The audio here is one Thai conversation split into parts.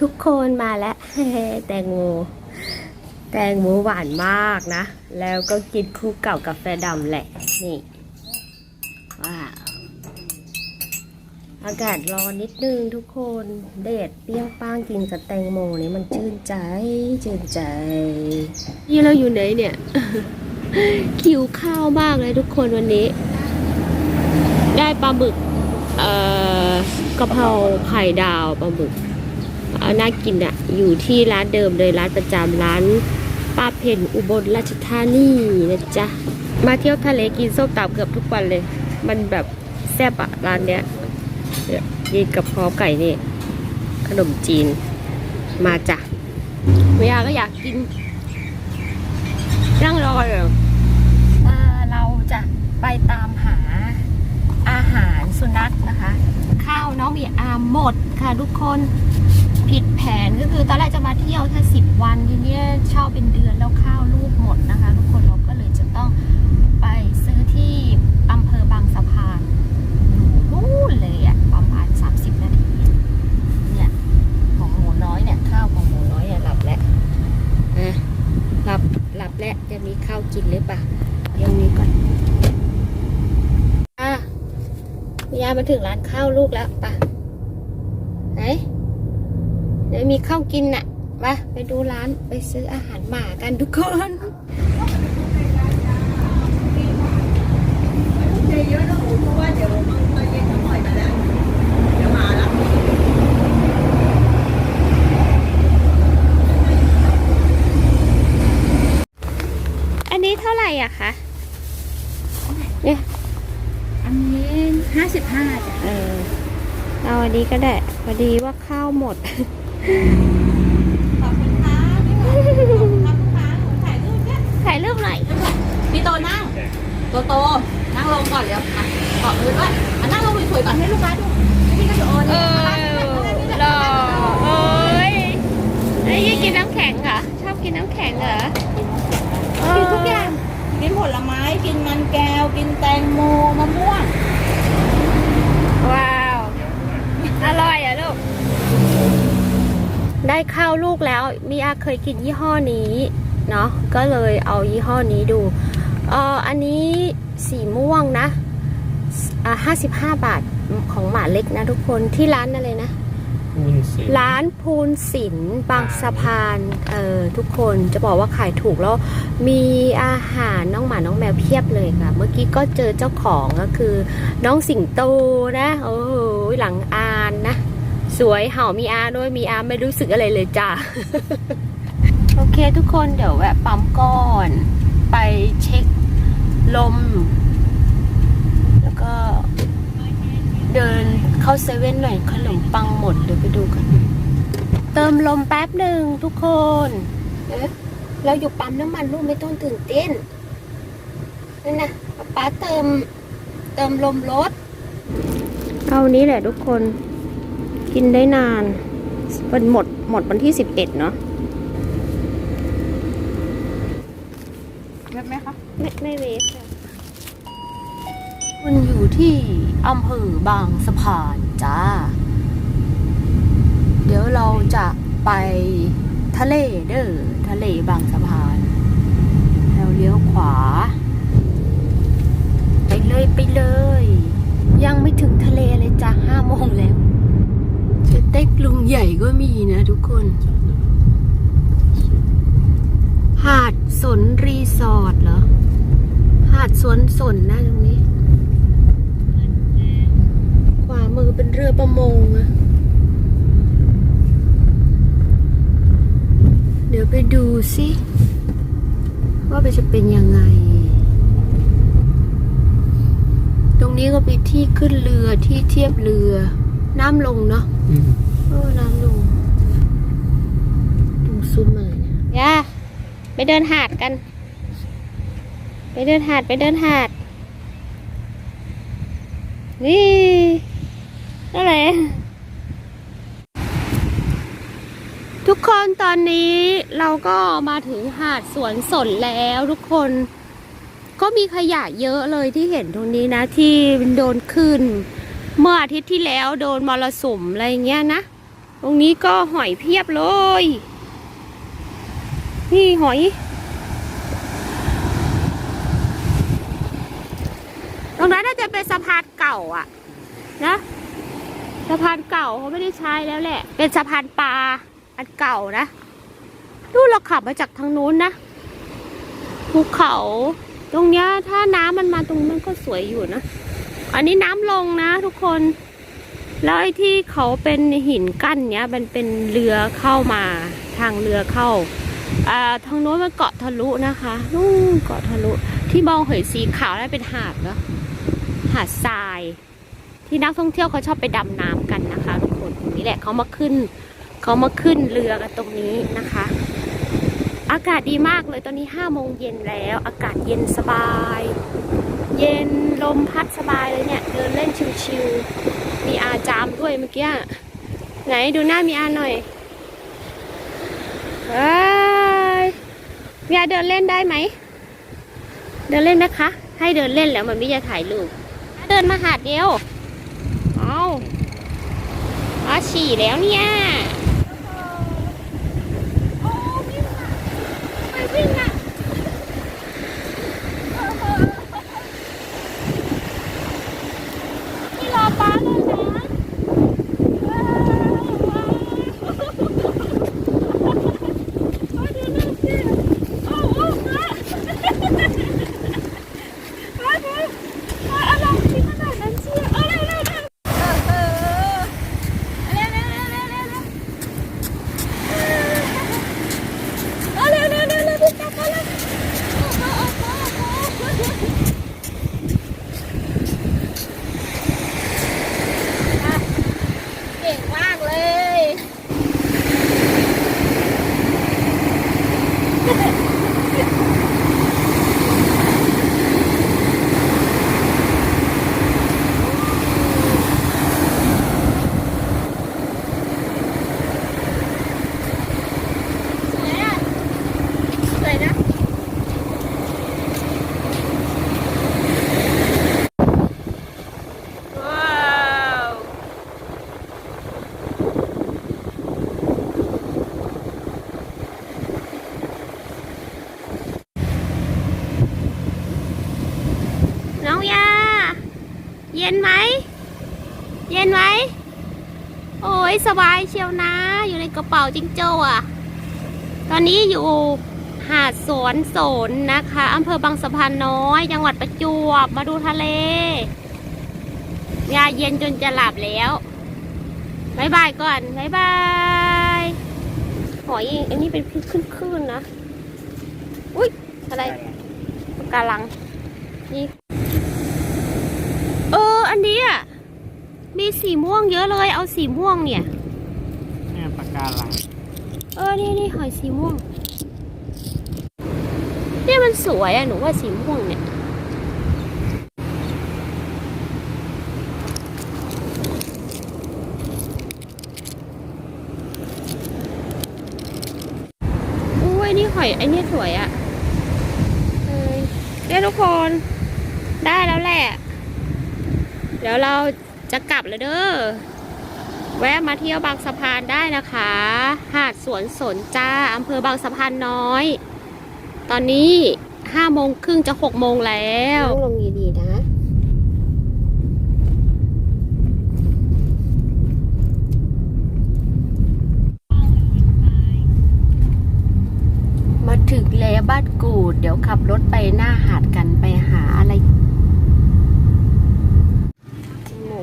ทุกคนมาแล้วแตงโมแตงโมหวานมากนะ แล้วก็กินคู่เก่ากาแฟดำแหละ นี่ ว้าว อากาศร้อนนิดนึงทุกคนเดดเปรี้ยงป้างกินกับแตงโมนี่มันชื่นใจ ชื่นใจ นี่เราอยู่ไหนเนี่ยหิวข้าวมากเลยทุกคนวันนี้ ได้ปลาหมึก เอ่อกะเพราไข่ดาวปลาหมึก เอ่อน่ากินอะอยู่ที่ร้านเดิมเลยร้านประจำร้านป้าเพนอุบลราชธานีนะจ๊ะมาเที่ยวทะเลกินส้มตำเกือบทุกวันเลย มันแบบแซ่บอะร้านเนี้ยเนี่ยนี่กับพร้อไก่นี่ ขนมจีน มาจ้ะเมียก็อยากกิน นั่งรอเลยอ่าเราจะไปตามหาอาหารสุนัขนะคะ ข้าวน้องมีอาหมดค่ะทุกคน ผิดแผนก็คือตอนแรกจะมาเที่ยวแค่สิบวันทีเนี้ยเช่าเป็นเดือนแล้วข้าวลูกหมดนะคะทุกคนเราก็เลยจะต้องไปซื้อที่อำเภอบางสะพานอยู่นู่นเลยอะประมาณ 30 นาทีเนี่ยของหมูน้อยเนี่ยข้าวของหมูน้อยอะหลับแล้วอะหลับหลับแล้วจะมีข้าวกินหรือเปล่าเดี๋ยวนี้ก่อนอะยามาถึงร้านข้าวลูกแล้วป่ะไหนเดี๋ยว มีข้าวกินน่ะมาไปดูร้านไปซื้ออาหารหมากันทุกคนอันนี้เท่าไหร่อะคะเนี่ยอันนี้ห้าสิบห้าจ้ะเออเอาอันนี้ก็ได้พอดีว่าข้าวหมด ขอบคุณค่ะพี่หมูขอบคุณค่ะถ่ายรูปเนี่ยถ่ายรูปหน่อยพี่โตนั่ง โตโตนั่งลงก่อนเร็วอะขอบมือด้วยอะนั่งลงสวยๆก่อนให้ลูกค้าดูให้พี่ก็ดูโอนเอเนี่ยอหล่อโอ้ยไอ้ยี่กินน้ำแข็งเหรอ ชอบกินน้ำแข็งเหรอกินทุกอย่าง กินผลไม้ กินมันแก้ว กินแตงโม มะม่วง ว้าว อร่อยอะลูก ได้ ข้าวลูกแล้วมีอาเคยกินยี่ห้อนี้เนาะก็เลยเอายี่ห้อนี้ดูเอออันนี้สีม่วงนะอ่าห้าสิบห้าบาทของหมาเล็กนะทุกคนที่ร้านอะไรนะคุณสิร้านพูนศิลป์บางสะพานเออทุกคนจะบอกว่าขายถูกแล้ว มีอาหารน้องหมาน้องแมวเพียบเลยค่ะ เมื่อกี้ก็เจอเจ้าของก็คือ น้องสิงโตนะโอ้โหหลังอานนะ สวยเห่ามีอาด้วยมีอาไม่รู้สึกอะไรเลยจ้าโอเคทุกคนเดี๋ยวแวะปั๊มก่อน ไปเช็คลม แล้วก็เดินเข้าเซเว่นหน่อยขนมปังหมดเดี๋ยวไปดูกัน เติมลมแป๊บหนึ่งทุกคนเอ๊ะเราอยู่ปั๊มน้ำมันลูกไม่ต้องตื่นเต้นนั่นนะป๊าป๊าเติมเติมลมรถเอานี้แหละทุกคน กินได้นานมันหมดหมดวันที่สิบเอ็ดเนาะเว็บไหมคะ ไม่ไม่เวฟค่ะมันอยู่ที่อำเภอบางสะพานจ้า เดี๋ยวเราจะไปทะเลเด้อทะเลบางสะพาน แล้วเลี้ยวขวา ไปเลยไปเลย ยังไม่ถึงทะเลเลยจ้ะห้าโมงแล้วส เต็กลุงใหญ่ก็มีนะทุกคน หาดสนรีสอร์ทเหรอ หาดสวนสนนะตรงนี้ ขวามือเป็นเรือประมงอะเดี๋ยวไปดูสิว่าไปจะเป็นยังไง ตรงนี้ก็เป็นที่ขึ้นเรือที่เทียบเรือ น้ำลงเนาะอืมเออน้ำลงดูซุ้มอะไรเนี่ยย่าไปเดินหาดกัน ไปเดินหาดไปเดินหาด นี่นั่นแหละทุกคนตอนนี้เราก็มาถึงหาดสวนสนแล้วทุกคน ก็มีขยะเยอะเลยที่เห็นตรงนี้นะที่โดนขึ้น เมื่ออาทิตย์ที่แล้วโดนมรสุมอะไรเงี้ยนะ ตรงนี้ก็หอยเพียบเลย นี่หอย ตรงนั้นน่าจะเป็นสะพานเก่าอะนะสะพานเก่าเขาไม่ได้ใช้แล้วแหละ เป็นสะพานปลาอันเก่านะดูเราขับมาจากทางนู้นนะภูเขา ตรงเนี้ยถ้าน้ำมันมาตรงนั้นก็สวยอยู่นะ อันนี้น้ำลงนะทุกคน แล้วไอ้ที่เขาเป็นหินกั้นเนี้ย มันเป็นเรือเข้ามาทางเรือเข้าอ่าทางโน้นมันเกาะทะลุนะคะนู่นเกาะทะลุ ที่มองเห็นสีขาวนั่นเป็นหาดเนาะหาดทราย ที่นักท่องเที่ยวเขาชอบไปดำน้ำกันนะคะทุกคนตรงนี้แหละเขามาขึ้นเขามาขึ้นเรือกันตรงนี้นะคะ อากาศดีมากเลยตอนนี้ห้าโมงเย็นแล้ว อากาศเย็นสบาย เย็นลมพัดสบายเลยเนี่ย เดินเล่นชิวๆมีอาจามด้วยเมื่อกี้ ไหนดูหน้ามีอาหน่อยเฮ้ยมีอาเดินเล่นได้ไหม เดินเล่นนะคะ ให้เดินเล่นแล้วมันไม่จะถ่ายรูปเดินมาหาดเดียว เอาเอาฉี่แล้วเนี่ยไปวิ่งอะ Ha ha ha! นไหม เย็นไหม โอ้ยสบายเชียวนะ อยู่ในกระเป๋าจิงโจ้อะตอนนี้อยู่หาดสวนสนนะคะอำเภอบางสะพานน้อย จังหวัดประจวบ มาดูทะเล ยาเย็นจนจะหลับแล้วบายบายก่อนบายบายหอยอันนี้เป็นคลื่นๆนะ อุ้ยอะไรปะการังนี่ อออันนี้อะมีสีม่วงเยอะเลย เอาสีม่วงเนี่ยเนี่ยปากกาลังเออนี่นี่หอยสีม่วงเนี่ยมันสวยอะหนูว่าสีม่วงเนี่ยอุ้ยนี่หอยไอ้นี่สวยอะเออเนี่ยทุกคนได้แล้วแหละ เดี๋ยวเราจะกลับแล้วเด้อ แวะมาเที่ยวบางสะพานได้นะคะ หาดสวนสนจ้าอำเภอบางสะพานน้อย ตอนนี้ห้าโมงครึ่งจะหกโมงแล้วลงดีๆนะมาถึงแล้วบ้านกูด เดี๋ยวขับรถไปหน้าหาดกันไปหาอะไร หมู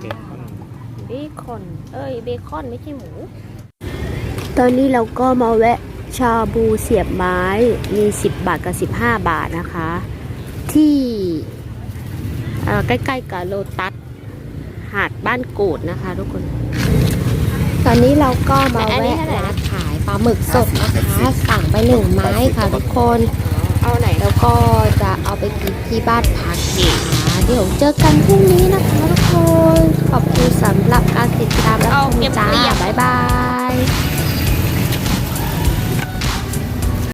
เด็กคน เบคอน เอ้ยเบคอนไม่ใช่หมู ตอนนี้เราก็มาแวะชาบูเสียบไม้มี 10 บาทกับ 15 บาทนะคะ ที่ใกล้ๆกับโลตัสหาดบ้านกูดนะคะทุกคน ตอนนี้เราก็มาแวะร้านขายปลาหมึกสดนะคะ สั่งไปหนึ่งไม้ค่ะทุกคน เอาไหนแล้วก็จะเอาไปกินที่บ้านพักนะคะเดี๋ยวเจอกันพรุ่งนี้นะคะทุกคน ขอบคุณสำหรับการติดตามและชมจ้าบ๊ายบาย